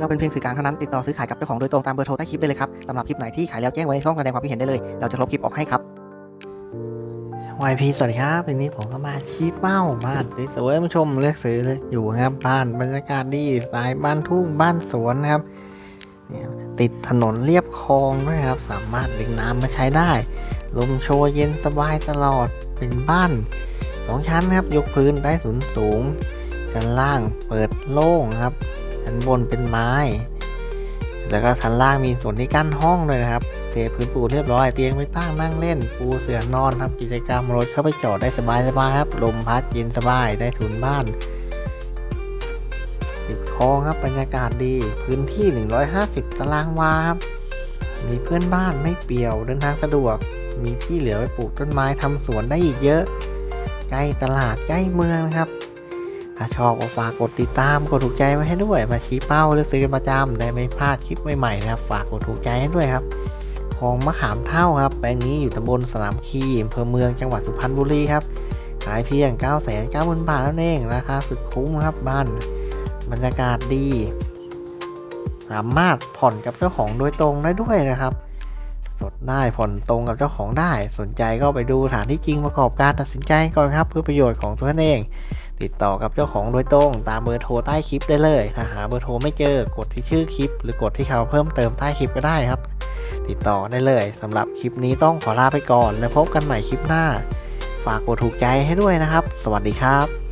เราเป็นเพียงสื่อกลางเท่านั้นติดต่อซื้อขายกับเจ้าของโดยตรงตามเบอร์โทรใต้คลิปได้เลยครับสำหรับคลิปไหนที่ขายแล้วแจ้งไว้ในช่องแสดงความคิดเห็นได้เลย เราจะลบคลิปออกให้ครับ YP สวัสดีครับวันนี้ผมก็มาชี้เป้าบ้านสวยๆมาชมเลือกซื้อเลือยู่ครับบ้านบรรยากาศดีสไตล์บ้านทุ่งบ้านสวนนะครับเนี่ยติดถนนเรียบคลองด้วยครับ สามารถดึงน้ำมาใช้ได้ ลมโชยเย็นสบายตลอดเป็นบ้านสองชั้นครับ ยกพื้นได้สูงสูงชั้นล่างเปิดโล่งครับ ชั้นบนเป็นไม้ แล้วก็ชั้นล่างมีส่วนที่กั้นห้องด้วยนะครับเทพื้นปูเรียบร้อยเตียงไว้ตั้งนั่งเล่น ปูเสื่อนอนทำกิจกรรมรถเข้าไปจอดได้สบายสบายครับลมพัดเย็นสบายได้ทุนบ้านติดคลองครับบรรยากาศดีพื้นที่ 150 ตารางวาครับมีเพื่อนบ้านไม่เปี่ยวเดินทางสะดวก มีที่เหลือไว้ปลูกต้นไม้ทำสวนได้อีกเยอะ ใกล้ตลาดใกล้เมืองครับ ถ้าชอบก็ฝากกดติดตามกดถูกใจไว้ให้ด้วย มาชี้เป้าเลือกซื้อกันประจำได้ไม่พลาดคลิปใหม่ๆนะครับ ฝากกดถูกใจให้ด้วยครับของมะขามเท่าครับ แปลงนี้อยู่ตำบลสนามคีอำเภอเมืองจังหวัดสุพรรณบุรีครับ ขายเพียง 9 9 0 0 0บาทแล้วเองราคาสุดคุ้มครับบ้านบรรยากาศดี สามารถผ่อนกับเจ้าของโดยตรงได้ด้วยนะครับ สดได้ผ่อนตรงกับเจ้าของได้ สนใจก็ไปดูสถานที่จริงประกอบการตัดสินใจก่อนครับ เพื่อประโยชน์ของตัวเอง ติดต่อกับเจ้าของโดยตรงตามเบอร์โทรใต้คลิปได้เลย ถ้าหาเบอร์โทรไม่เจอกดที่ชื่อคลิป หรือกดที่เขาเพิ่มเติมใต้คลิปก็ได้ครับ ติดต่อได้เลยสำหรับคลิปนี้ต้องขอลาไปก่อน แล้วพบกันใหม่คลิปหน้า ฝากกดถูกใจให้ด้วยนะครับ สวัสดีครับ